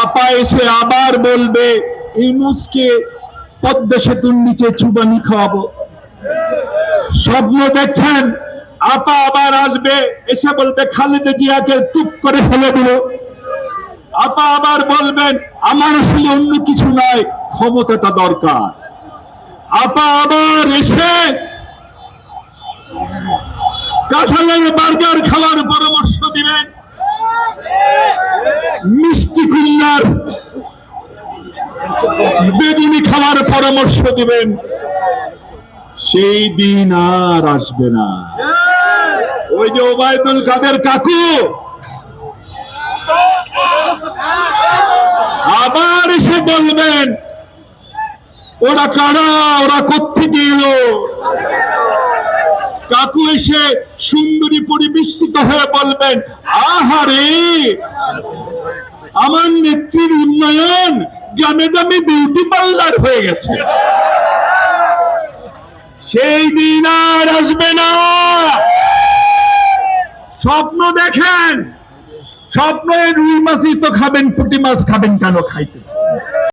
আপা এসে আবার বলবে ইনুসকে পদ্মা সেতুর নিচে চুবানি খাওয়াবো। স্বপ্ন দেখছেন, আপা আবার আসবে, এসে বলবে, খালেদা জিয়াকে টুপ করে ফেলে দিল আপা আবার বলবেন, আমার আসলে অন্য কিছু নয় ক্ষমতাটা দরকার। আপা আবার এসে কাঁঠালের বার্গার খাওয়ার পরামর্শ দিবেন। বেগুনি খাওয়ার পরামর্শ দিবেন। সেই দিন আর আসবে না। ওই যে ওবায়দুল কাদের কাকু। আবার এসে বলবেন, ওরা কারা? ওরা কোথেকে এলো? কাকু এসে সুন্দরী পরিবেষ্টিত হয়ে বলবেন, আহারে! আমার নেত্রীর গ্রামে দামি বিউটি পার্লার হয়ে গেছে। সেই দিন আর আসবে না। স্বপ্ন দেখেন স্বপ্নে রুই মাছই তো খাবেন, পুঁটি মাছ খাবেন কেন খাইতে?